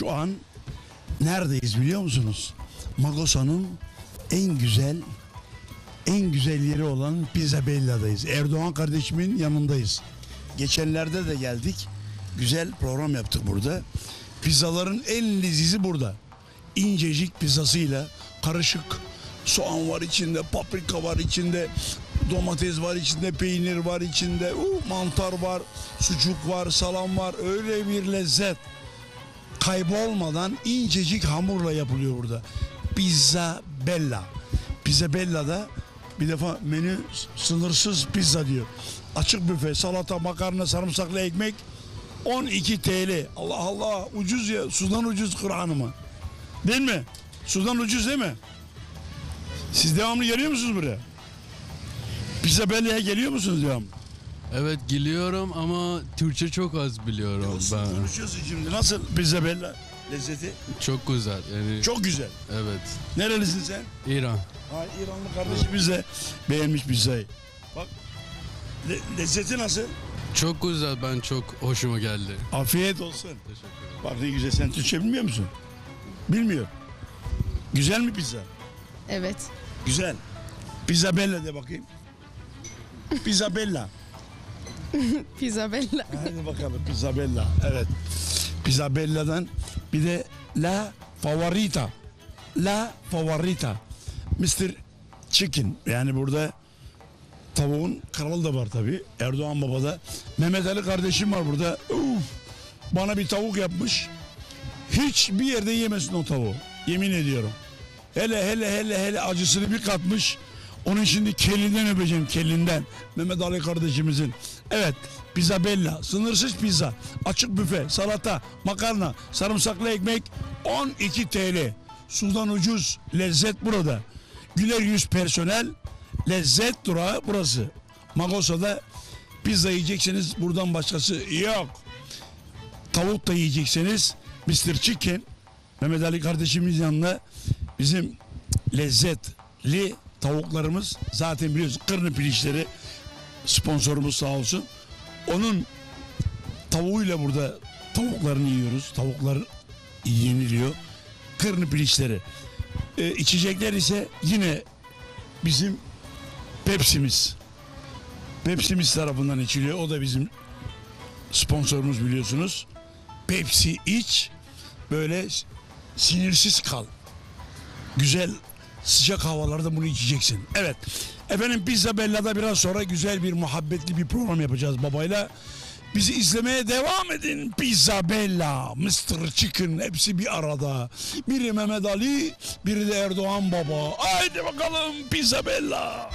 Şu an neredeyiz biliyor musunuz? Magosa'nın en güzel en güzel yeri olan Pizza Bella'dayız. Erdoğan kardeşimin yanındayız. Geçenlerde de geldik. Güzel program yaptık burada. Pizzaların en lezizi burada. İncecik pizzasıyla karışık soğan var içinde, paprika var içinde, domates var içinde, peynir var içinde, uh, mantar var, sucuk var, salam var. Öyle bir lezzet kaybolmadan incecik hamurla yapılıyor burada. Pizza Bella. Pizza Bella'da bir defa menü sınırsız pizza diyor. Açık büfe, salata, makarna, sarımsaklı ekmek 12 TL. Allah Allah ucuz ya. Sudan ucuz Kur'an'ıma. Değil mi? Sudan ucuz değil mi? Siz devamlı geliyor musunuz buraya? Pizza Bella'ya geliyor musunuz devamlı? Evet geliyorum ama Türkçe çok az biliyorum ben. Konuşuyorsun şimdi. Nasıl Pizza Bella lezzeti? Çok güzel yani. Çok güzel. Evet. Nerelisin sen? İran. Ha, İranlı kardeşimiz de beğenmiş pizzayı. Bak le- lezzeti nasıl? Çok güzel ben çok hoşuma geldi. Afiyet olsun. Teşekkür ederim. Bak ne güzel sen Türkçe bilmiyor musun? Bilmiyor. Güzel mi pizza? Evet. Güzel. Pizza Bella de bakayım. Pizza Bella. Pizza Bella. Hadi bakalım Pizza Bella. Evet. Pizza Bella'dan bir de La Favorita. La Favorita. Mr. Chicken. Yani burada tavuğun kralı da var tabi. Erdoğan Baba'da. Mehmet Ali kardeşim var burada. Uf, bana bir tavuk yapmış. Hiçbir yerde yemesin o tavuğu. Yemin ediyorum. Hele hele hele hele acısını bir katmış. Onun şimdi kelinden öpeceğim kelinden. Mehmet Ali kardeşimizin. Evet pizza bella sınırsız pizza. Açık büfe salata makarna sarımsaklı ekmek 12 TL. Sudan ucuz lezzet burada. Güler yüz personel lezzet durağı burası. Magosa'da pizza yiyecekseniz buradan başkası yok. Tavuk da yiyecekseniz Mr. Chicken Mehmet Ali kardeşimiz yanında bizim lezzetli tavuklarımız zaten biliyorsun kırnı pirinçleri sponsorumuz sağ olsun. Onun tavuğuyla burada tavuklarını yiyoruz. Tavuklar yeniliyor. Kırnı pirinçleri. Ee, içecekler ise yine bizim Pepsi'miz. Pepsi'miz tarafından içiliyor. O da bizim sponsorumuz biliyorsunuz. Pepsi iç böyle sinirsiz kal. Güzel sıcak havalarda bunu içeceksin. Evet. Efendim Pizza Bella'da biraz sonra güzel bir muhabbetli bir program yapacağız babayla. Bizi izlemeye devam edin. Pizza Bella, Mr. Chicken hepsi bir arada. Biri Mehmet Ali, biri de Erdoğan Baba. Haydi bakalım Pizza Bella.